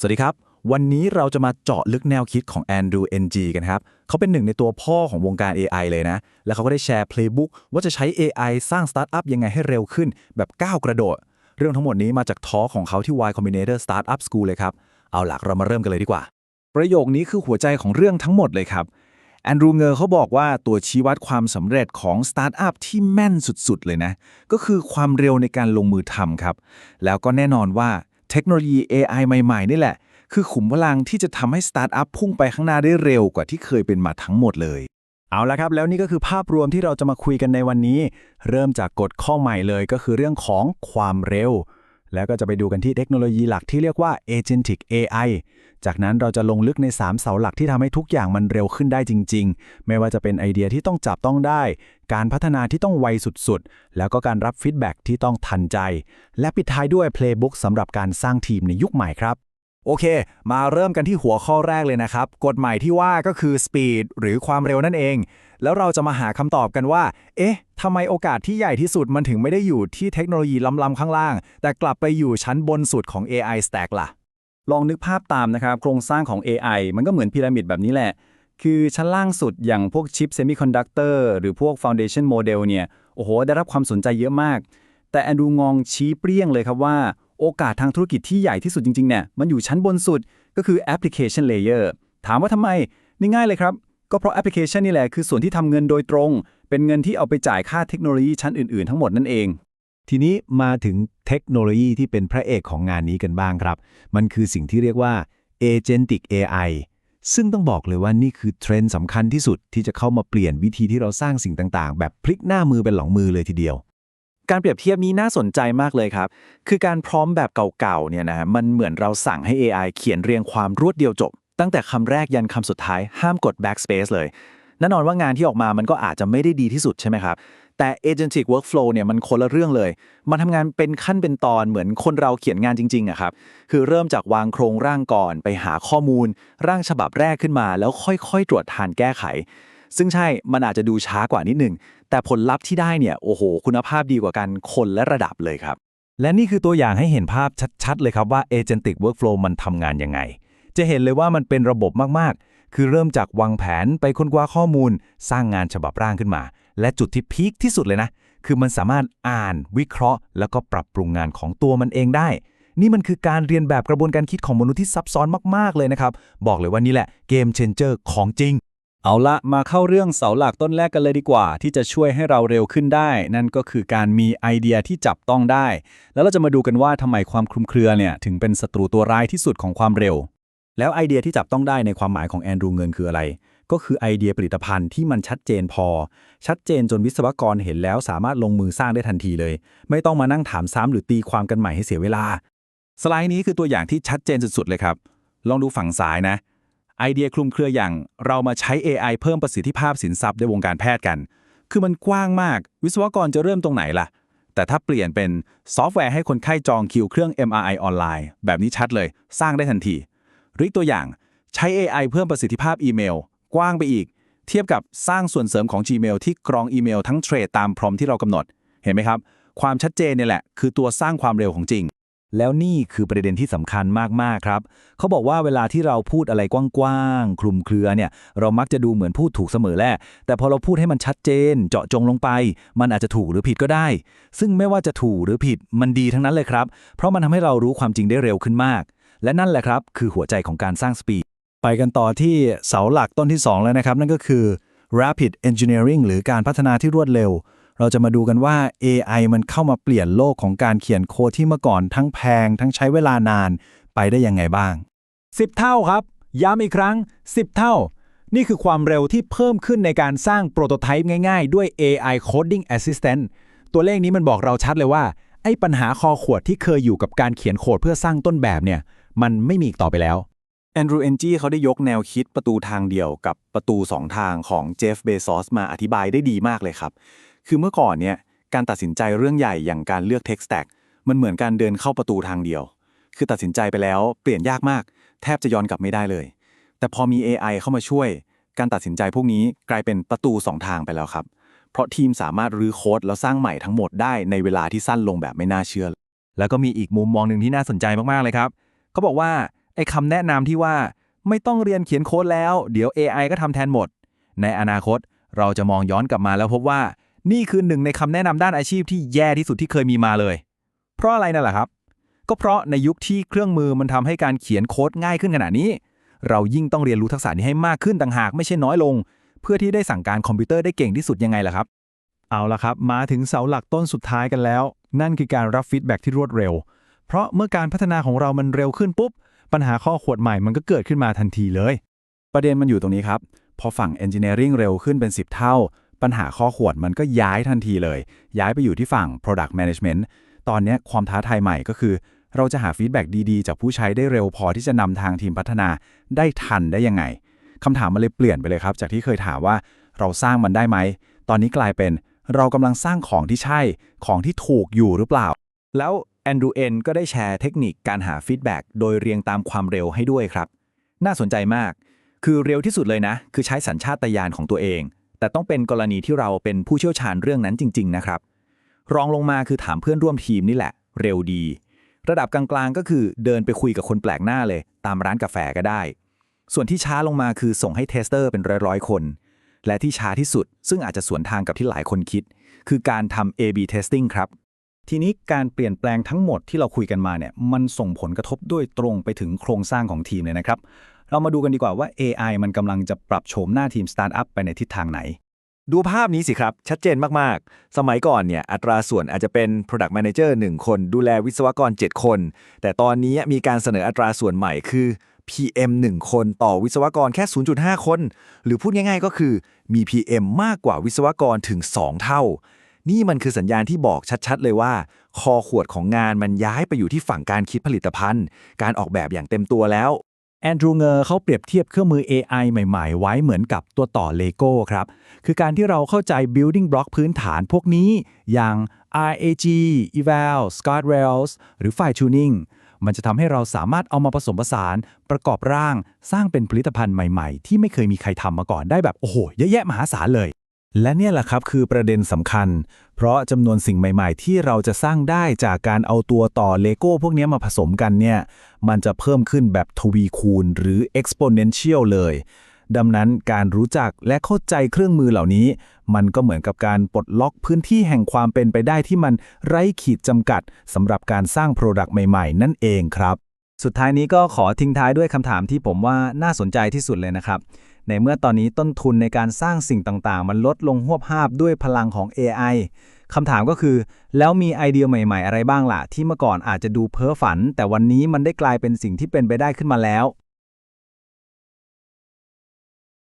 สวัสดีครับ วันนี้เราจะมาเจาะลึกแนวคิดของ Andrew NG กันครับ เขาเป็นหนึ่งในตัวพ่อของวงการ AI เลยนะ แล้วเขาก็ได้แชร์ Playbook ว่าจะใช้ AI สร้างสตาร์ทอัพยังไงให้เร็วขึ้น แบบก้าวกระโดด เรื่องทั้งหมดนี้มาจากทอของเขาที่ Y Combinator Startup School เลยครับ เอาหล่ะเรามาเริ่มกันเลยดีกว่า ประโยคนี้คือหัวใจของเรื่องทั้งหมดเลยครับแอนดรูเงอร์เขาบอกว่าตัวชี้วัดความสำเร็จของสตาร์ทอัพที่แม่นสุดๆเลยนะ ก็คือความเร็วในการลงมือทำครับ แล้วก็แน่นอนว่า ทคโนโลยี AI ใหม่ๆ นี่แหละ คือขุมพลังที่จะทำให้สตาร์ทอัพพุ่งไปข้างหน้าได้เร็วกว่าที่เคยเป็นมาทั้งหมดเลย เอาละครับ แล้วนี่ก็คือภาพรวมที่เราจะมาคุยกันในวันนี้ เริ่มจากกฎข้อใหม่เลยก็คือเรื่องของความเร็ว แล้วก็จะไปดูกันที่เทคโนโลยีหลักที่เรียกว่า Agentic AI จากนั้นเราจะลงลึกใน 3 เสาหลักที่ทำให้ทุกอย่างมันเร็วขึ้นได้จริง ๆ ไม่ว่าจะเป็นไอเดียที่ต้องจับต้องได้ การพัฒนาที่ต้องไวสุดๆ แล้วก็การรับฟีดแบ็กที่ต้องทันใจ และปิดท้ายด้วย Playbook สำหรับการสร้างทีมในยุคใหม่ครับโอเค มาเริ่มกันที่หัวข้อแรกเลยนะครับ กฎหม่ที่ว่าก็คือ speed หรือความเร็วนั่นเอง แล้วเราจะมาหาคำตอบกันว่า เอ๊ะทำไมโอกาสที่ใหญ่ที่สุดมันถึงไม่ได้อยู่ที่เทคโนโลยีล้ำๆข้างล่าง แต่กลับไปอยู่ชั้นบนสุดของ AI stack ล่ะ ลองนึกภาพตามนะครับ โครงสร้างของ AI มันก็เหมือนพีระมิดแบบนี้แหละ คือชั้นล่างสุดอย่างพวกชิปเซมิคอนดักเตอร์หรือพวก Foundation Model เนี่ย โอ้โห ได้รับความสนใจเยอะมาก แต่แอนดูงองชี้เปรี้ยงเลยครับว่าโอกาสทางธุรกิจที่ใหญ่ที่สุดจริงๆเนี่ยมันอยู่ชั้นบนสุดก็คือ Application Layer ถามว่าทำไมนี่ง่ายเลยครับ ก็เพราะแอปพลิเคชันนี่แหละคือส่วนที่ทำเงินโดยตรง เป็นเงินที่เอาไปจ่ายค่าเทคโนโลยีชั้นอื่น ๆ ทั้งหมดนั่นเอง ทีนี้มาถึงเทคโนโลยีที่เป็นพระเอกของงานนี้กันบ้างครับ มันคือสิ่งที่เรียกว่า Agentic AI ซึ่งต้องบอกเลยว่านี่คือเทรนด์สำคัญที่สุดที่จะเข้ามาเปลี่ยนวิธีที่เราสร้างสิ่งต่าง ๆ แบบพลิกหน้ามือเป็นหลังมือเลยทีเดียว การเปรียบเทียบนี้น่าสนใจมากเลยครับ คือการพร้อมแบบเก่าๆเนี่ยนะมันเหมือนเราสั่งให้ AI เขียนเรียงความรวดเดียวจบ ตั้งแต่คำแรกยันคำสุดท้ายห้ามกด backspace เลยแน่นอนว่างานที่ออกมามันก็อาจจะไม่ได้ดีที่สุดใช่ไหมครับ แต่ agentic workflow เนี่ยมันคนละเรื่องเลย มันทำงานเป็นขั้นเป็นตอนเหมือนคนเราเขียนงานจริงๆอะครับ คือเริ่มจากวางโครงร่างก่อน ไปหาข้อมูล ร่างฉบับแรกขึ้นมา แล้วค่อยๆ ตรวจทานแก้ไข ซึ่งใช่ มันอาจจะดูช้ากว่านิดหนึ่งแต่ผลลัพธ์ที่ได้เนี่ย โอ้โห คุณภาพดีกว่ากันคนและระดับเลยครับ และนี่คือตัวอย่างให้เห็นภาพชัดๆ เลยครับว่า Agentic Workflow มันทำงานยังไง จะเห็นเลยว่ามันเป็นระบบมากๆ คือเริ่มจากวางแผนไปค้นคว้าข้อมูล สร้างงานฉบับร่างขึ้นมา และจุดที่พีคที่สุดเลยนะ คือมันสามารถอ่านวิเคราะห์ แล้วก็ปรับปรุงงานของตัวมันเองได้ นี่มันคือการเรียนแบบกระบวนการคิดของมนุษย์ที่ซับซ้อนมากๆเลยนะครับ บอกเลยว่านี่แหละเกมเชนเจอร์ของจริงเอาละมาเข้าเรื่องเสาหลักต้นแรกกันเลยดีกว่า ที่จะช่วยให้เราเร็วขึ้นได้ นั่นก็คือการมีไอเดียที่จับต้องได้ แล้วเราจะมาดูกันว่าทำไมความคลุมเครือเนี่ยถึงเป็นศัตรูตัวร้ายที่สุดของความเร็ว แล้วไอเดียที่จับต้องได้ในความหมายของแอนดรูเงินคืออะไร ก็คือไอเดียผลิตภัณฑ์ที่มันชัดเจนพอ ชัดเจนจนวิศวกรเห็นแล้วสามารถลงมือสร้างได้ทันทีเลย ไม่ต้องมานั่งถามซ้ำหรือตีความกันใหม่ให้เสียเวลา สไลด์นี้คือตัวอย่างที่ชัดเจนสุดๆเลยครับ ลองดูฝั่งซ้ายนะ ไอเดียคลุมเครืออย่างเรามาใช้ AI เพิ่มประสิทธิภาพสินทรัพย์ในวงการแพทย์กัน คือมันกว้างมาก วิศวกรจะเริ่มตรงไหนล่ะ แต่ถ้าเปลี่ยนเป็นซอฟต์แวร์ให้คนไข้จองคิวเครื่อง MRI ออนไลน์ แบบนี้ชัดเลย สร้างได้ทันที รืออีกตัวอย่างใช้ AI เพิ่มประสิทธิภาพอีเมล กว้างไปอีก เทียบกับสร้างส่วนเสริมของ Gmail ที่กรองอีเมลทั้งเทรดตามพรอมที่เรากำหนด เห็นไหมครับ ความชัดเจนเนี่ยแหละ คือตัวสร้างความเร็วของจริง แล้วนี่คือประเด็นที่สำคัญมาก ๆ ครับ เขาบอกว่าเวลาที่เราพูดอะไรกว้าง ๆ คลุมเครือเนี่ย เรามักจะดูเหมือนพูดถูกเสมอแหละ แต่พอเราพูดให้มันชัดเจน เจาะจงลงไป มันอาจจะถูกหรือผิดก็ได้ ซึ่งไม่ว่าจะถูกหรือผิด มันดีทั้งนั้นเลยครับ เพราะมันทำให้เรารู้ความจริงได้เร็วขึ้นมาก และนั่นแหละครับ คือหัวใจของการสร้างสปีด ไปกันต่อที่เสาหลักต้นที่ 2 แล้วนะครับ นั่นก็คือ rapid engineering หรือการพัฒนาที่รวดเร็ว เราจะมาดูกันว่า AI มันเข้ามาเปลี่ยนโลกของการเขียนโค้ดที่เมื่อก่อนทั้งแพง ทั้งใช้เวลานานไปได้ยังไงบ้าง 10 เท่าครับ ย้ำอีกครั้ง 10 เท่า นี่คือความเร็วที่เพิ่มขึ้นในการสร้างโปรโตไทป์ง่ายๆ ด้วย AI Coding Assistant ตัวเลขนี้มันบอกเราชัดเลยว่าไอ้ปัญหาคอขวดที่เคยอยู่กับการเขียนโคดเพื่อสร้างต้นแบบเนี่ย มันไม่มีอีกต่อไปแล้วแอนดรูเอนจีเขาได้ยกแนวคิดประตูทางเดียวกับประตู2ทางของเจฟเบซอสมาอธิบายได้ดีมากเลยครับ คือเมื่อก่อนเนี่ยการตัดสินใจเรื่องใหญ่อย่างการเลือก Tech Stack มันเหมือนการเดินเข้าประตูทางเดียว คือตัดสินใจไปแล้วเปลี่ยนยากมาก แทบจะย้อนกลับไม่ได้เลย แต่พอมี AI เข้ามาช่วย การตัดสินใจพวกนี้กลายเป็นประตู2ทางไปแล้วครับ เพราะทีมสามารถรื้อโค้ดแล้วสร้างใหม่ทั้งหมดได้ในเวลาที่สั้นลงแบบไม่น่าเชื่อ แล้วก็มีอีกมุมมองหนึ่งที่น่าสนใจมากๆเลยครับ เขาบอกว่าไอ้คำแนะนำที่ว่าไม่ต้องเรียนเขียนโค้ดแล้ว เดี๋ยว AI ก็ทำแทนหมด ในอนาคตเราจะมองย้อนกลับมาแล้วพบว่า นี่คือหนึ่งในคำแนะนำด้านอาชีพที่แย่ที่สุดที่เคยมีมาเลย เพราะอะไรนั่นแหละครับ ก็เพราะในยุคที่เครื่องมือมันทำให้การเขียนโค้ดง่ายขึ้นขนาดนี้ เรายิ่งต้องเรียนรู้ทักษะนี้ให้มากขึ้นต่างหากไม่ใช่น้อยลง เพื่อที่ได้สั่งการคอมพิวเตอร์ได้เก่งที่สุดยังไงล่ะครับ เอาละครับ มาถึงเสาหลักต้นสุดท้ายกันแล้ว นั่นคือการรับฟีดแบ็กที่รวดเร็ว เพราะเมื่อการพัฒนาของเรามันเร็วขึ้นปุ๊บ ปัญหาข้อขวดใหม่มันก็เกิดขึ้นมาทันทีเลย ประเด็นมันอยู่ตรงนี้ครับ พอฝั่ง Engineering เร็วขึ้นเป็น 10 เท่า ปัญหาข้อขวดมันก็ย้ายทันทีเลย ย้ายไปอยู่ที่ฝั่ง Product Management ตอนนี้ความท้าทายใหม่ก็คือ เราจะหาฟีดแบ็กดีๆ จากผู้ใช้ได้เร็วพอที่จะนำทางทีมพัฒนาได้ทันได้ยังไงคำถามมันเลยเปลี่ยนไปเลยครับ จากที่เคยถามว่าเราสร้างมันได้ไหม ตอนนี้กลายเป็นเรากำลังสร้างของที่ใช่ ของที่ถูกอยู่หรือเปล่า แล้ว แอนดรูเอนก็ได้แชร์เทคนิคการหาฟีดแบ็กโดยเรียงตามความเร็วให้ด้วยครับ น่าสนใจมาก คือเร็วที่สุดเลยนะ คือใช้สัญชาตญาณของตัวเอง แต่ต้องเป็นกรณีที่เราเป็นผู้เชี่ยวชาญเรื่องนั้นจริง ๆ นะครับ รองลงมาคือถามเพื่อนร่วมทีมนี่แหละ เร็วดี ระดับกลางๆก็คือเดินไปคุยกับคนแปลกหน้าเลย ตามร้านกาแฟก็ได้ ส่วนที่ช้าลงมาคือส่งให้เทสเตอร์เป็นร้อยๆคน และที่ช้าที่สุด ซึ่งอาจจะสวนทางกับที่หลายคนคิด คือการทำ A/B testing ครับ ทีนี้การเปลี่ยนแปลงทั้งหมดที่เราคุยกันมาเนี่ยมันส่งผลกระทบโดยตรงไปถึงโครงสร้างของทีมเลยนะครับ เรามาดูกันดีกว่าว่า AI มันกำลังจะปรับโฉมหน้าทีมสตาร์ทอัพไปในทิศทางไหน ดูภาพนี้สิครับ ชัดเจนมาก ๆ สมัยก่อนเนี่ยอัตราส่วนอาจจะเป็น Product Manager 1 คน ดูแลวิศวกร 7 คน แต่ตอนนี้มีการเสนออัตราส่วนใหม่คือ PM 1 คนต่อวิศวกรแค่ 0.5 คน หรือพูดง่าย ๆ ก็คือมี PM มากกว่าวิศวกรถึง 2 เท่า นี่มันคือสัญญาณที่บอกชัดๆ เลยว่า คอขวดของงานมันย้ายไปอยู่ที่ฝั่งการคิดผลิตภัณฑ์ การออกแบบอย่างเต็มตัวแล้วแอนดรูเงอร์เขาเปรียบเทียบเครื่องมือ AI ใหม่ๆ ไว้เหมือนกับตัวต่อเลโก้ครับ คือการที่เราเข้าใจ building block พื้นฐานพวกนี้ อย่าง RAG, Eval, Scott Rails หรือ Fine Tuning มันจะทำให้เราสามารถเอามาผสมผสาน ประกอบร่าง สร้างเป็นผลิตภัณฑ์ใหม่ๆ ที่ไม่เคยมีใครทำมาก่อนได้แบบ โอ้โห เยอะแยะมหาศาลเลย และเนี่ยแหละครับคือประเด็นสำคัญ เพราะจำนวนสิ่งใหม่ๆ ที่เราจะสร้างได้จากการเอาตัวต่อเลโก้พวกนี้มาผสมกันเนี่ย มันจะเพิ่มขึ้นแบบทวีคูณหรือ exponential เลย ดังนั้นการรู้จักและเข้าใจเครื่องมือเหล่านี้ มันก็เหมือนกับการปลดล็อกพื้นที่แห่งความเป็นไปได้ที่มันไร้ขีดจำกัดสำหรับการสร้าง Product ใหม่ๆ นั่นเองครับ สุดท้ายนี้ก็ขอทิ้งท้ายด้วยคำถามที่ผมว่าน่าสนใจที่สุดเลยนะครับ ในเมื่อตอนนี้ต้นทุนในการสร้างสิ่งต่างๆ มันลดลงหวบภาพด้วยพลังของ AI คำถามก็คือ แล้วมีไอเดียใหม่ๆ อะไรบ้างล่ะ ที่เมื่อก่อนอาจจะดูเพ้อฝัน แต่วันนี้มันได้กลายเป็นสิ่งที่เป็นไปได้ขึ้นมาแล้ว